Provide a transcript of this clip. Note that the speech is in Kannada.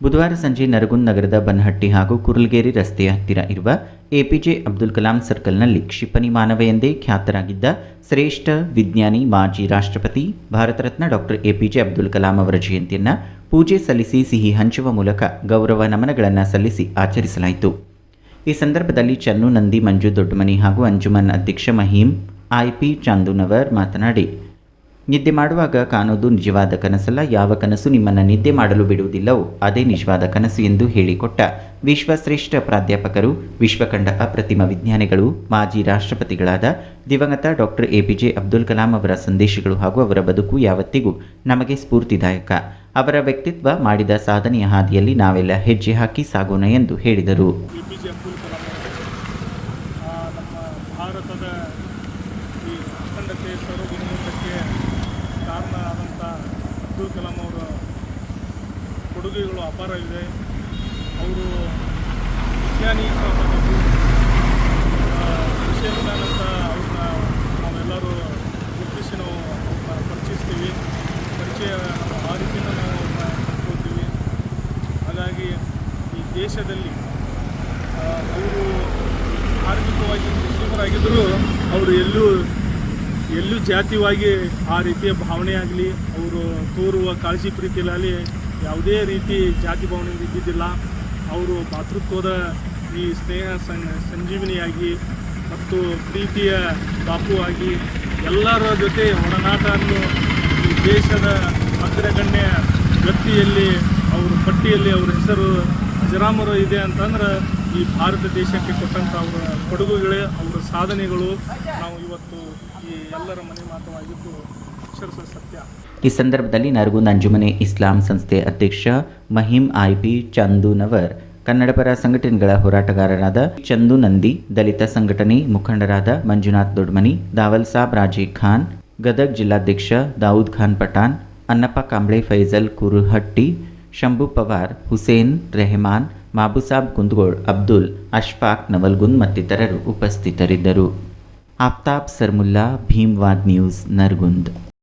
ಬುಧವಾರ ಸಂಜೆ ನರಗುಂದ್ ನಗರದ ಬನ್ಹಟ್ಟಿ ಹಾಗೂ ಕುರುಲ್ಗೇರಿ ರಸ್ತೆಯ ಹತ್ತಿರ ಇರುವ ಎಪಿಜೆ ಅಬ್ದುಲ್ ಕಲಾಂ ಸರ್ಕಲ್ನಲ್ಲಿ ಕ್ಷಿಪಣಿ ಮಾನವ ಎಂದೇ ಖ್ಯಾತರಾಗಿದ್ದ ಶ್ರೇಷ್ಠ ವಿಜ್ಞಾನಿ ಮಾಜಿ ರಾಷ್ಟ್ರಪತಿ, ಭಾರತ ರತ್ನ ಡಾಕ್ಟರ್ ಎಪಿಜೆ ಅಬ್ದುಲ್ ಕಲಾಂ ಅವರ ಜಯಂತಿಯನ್ನು ಪೂಜೆ ಸಲ್ಲಿಸಿ ಸಿಹಿ ಹಂಚುವ ಮೂಲಕ ಗೌರವ ನಮನಗಳನ್ನು ಸಲ್ಲಿಸಿ ಆಚರಿಸಲಾಯಿತು. ಈ ಸಂದರ್ಭದಲ್ಲಿ ಚನ್ನು ನಂದಿ ಮಂಜು ದೊಡ್ಡಮನಿ ಹಾಗೂ ಅಂಜುಮನ್ ಅಧ್ಯಕ್ಷ ಮಹೀಂ ಐಪಿ ಚಾಂದುನವರ್ ಮಾತನಾಡಿ ನಿದ್ದೆ ಮಾಡುವಾಗ ಕಾಣೋದು ನಿಜವಾದ ಕನಸಲ್ಲ, ಯಾವ ಕನಸು ನಿಮ್ಮನ್ನು ನಿದ್ದೆ ಮಾಡಲು ಬಿಡುವುದಿಲ್ಲವೋ ಅದೇ ನಿಜವಾದ ಕನಸು ಎಂದು ಹೇಳಿಕೊಟ್ಟ ವಿಶ್ವಶ್ರೇಷ್ಠ ಪ್ರಾಧ್ಯಾಪಕರು, ವಿಶ್ವಕಂಡ ಅಪ್ರತಿಮ ವಿಜ್ಞಾನಿಗಳು, ಮಾಜಿ ರಾಷ್ಟ್ರಪತಿಗಳಾದ ದಿವಂಗತ ಡಾಕ್ಟರ್ ಎಪಿಜೆ ಅಬ್ದುಲ್ ಕಲಾಂ ಅವರ ಸಂದೇಶಗಳು ಹಾಗೂ ಅವರ ಬದುಕು ಯಾವತ್ತಿಗೂ ನಮಗೆ ಸ್ಫೂರ್ತಿದಾಯಕ. ಅವರ ವ್ಯಕ್ತಿತ್ವ ಮಾಡಿದ ಸಾಧನೆಯ ಹಾದಿಯಲ್ಲಿ ನಾವೆಲ್ಲ ಹೆಜ್ಜೆ ಹಾಕಿ ಸಾಗೋಣ ಎಂದು ಹೇಳಿದರು. ಎ ಪಿ ಜೆ ಭಾರತದ ಈ ಅಖಂಡತೆ ಸರ್ವಗುಣಮಟ್ಟಕ್ಕೆ ಕಾರಣ ಆದಂಥ ಅಬ್ದುಲ್ ಕಲಾಂ ಅವರ ಕೊಡುಗೆಗಳು ಅಪಾರವಿದೆ ಅವರು ವಿಜ್ಞಾನಿ ವಿಜ್ಞಾನ ಅಂತ ಅವ್ರನ್ನ ನಾವೆಲ್ಲರೂ ಗುರುತಿಸಿ ನಾವು ಅವ್ರನ್ನ ಪರಿಚಯಿಸ್ತೀವಿ. ಪರಿಚಯ ಆ ರೀತಿಯಿಂದ ನಾವು ಅವ್ರನ್ನ ಕೊಡ್ತೀವಿ ಹಾಗಾಗಿ ಈ ದೇಶದಲ್ಲಿ ಅವರು ಆರ್ಥಿಕವಾಗಿ ಮುಸ್ಲಿಮರಾಗಿದ್ದರೂ ಅವರು ಎಲ್ಲೂ ಎಲ್ಲೂ ಜಾತಿವಾಗಿ ಆ ರೀತಿಯ ಭಾವನೆ ಆಗಲಿ, ಅವರು ತೋರುವ ಕಾಳಜಿ ಪ್ರೀತಿಯಲ್ಲಿ ಯಾವುದೇ ರೀತಿ ಜಾತಿ ಭಾವನೆ ಇದ್ದಿದ್ದಿಲ್ಲ. ಅವರು ಮಾತೃತ್ವದ ಈ ಸ್ನೇಹ ಸಂಜೀವಿನಿಯಾಗಿ ಮತ್ತು ಪ್ರೀತಿಯ ಬಾಪುವಾಗಿ ಎಲ್ಲರ ಜೊತೆ ಒಡನಾಟವನ್ನು ಈ ದೇಶದ ಅಗ್ರಗಣ್ಯ ವ್ಯಕ್ತಿಯಲ್ಲಿ, ಅವರು ಪಟ್ಟಿಯಲ್ಲಿ ಅವರ ಹೆಸರು ಅಜರಾಮರ ಇದೆ ಅಂತಂದ್ರೆ ಈ ಭಾರತ ದೇಶಕ್ಕೆ ಕೊಟ್ಟಂಥ ಅವರ ಕೊಡುಗುಗಳೇ, ಅವರ ಸಾಧನೆಗಳು ನಾವು ಇವತ್ತು ಈ ಎಲ್ಲರ ಮನೆ ಮಾತವಾಗಿದ್ದು ಅಕ್ಷರಸ ಸತ್ಯ. ಈ ಸಂದರ್ಭದಲ್ಲಿ ನರಗುಂದ ಅಂಜುಮನೆ ಇಸ್ಲಾಂ ಸಂಸ್ಥೆ ಅಧ್ಯಕ್ಷ ಮಹಿಮ್ ಐಪಿ ಚಂದುನವರ್ ಕನ್ನಡ ಪರ ಸಂಘಟನೆಗಳ ಹೋರಾಟಗಾರರಾದ ಚಂದು ನಂದಿ, ದಲಿತ ಸಂಘಟನೆ ಮುಖಂಡರಾದ ಮಂಜುನಾಥ್ ದೊಡ್ಮನಿ, ದಾವಲ್ ಸಾಬ್ ರಾಜಿ ಖಾನ್, ಗದಗ್ ಜಿಲ್ಲಾಧ್ಯಕ್ಷ ದಾವೂದ್ ಖಾನ್ ಪಠಾನ್ ಅನ್ನಪ್ಪ ಕಾಂಬ್ಳೆ ಫೈಜಲ್ ಕುರುಹಟ್ಟಿ ಶಂಭು ಪವಾರ್, ಹುಸೇನ್ ರೆಹಮಾನ್ ಮಾಬುಸಾಬ್ ಕುಂದಗೋಳ್, ಅಬ್ದುಲ್, ಅಶ್ಫಾಕ್ ನವಲ್ಗುನ್ ಮತ್ತಿತರರು ಉಪಸ್ಥಿತರಿದ್ದರು. ಆಫ್ತಾಬ್ ಸರ್ಮುಲ್ಲಾ, ಭೀಮ್ವಾದ್ ನ್ಯೂಸ್, ನರ್ಗುಂದ್.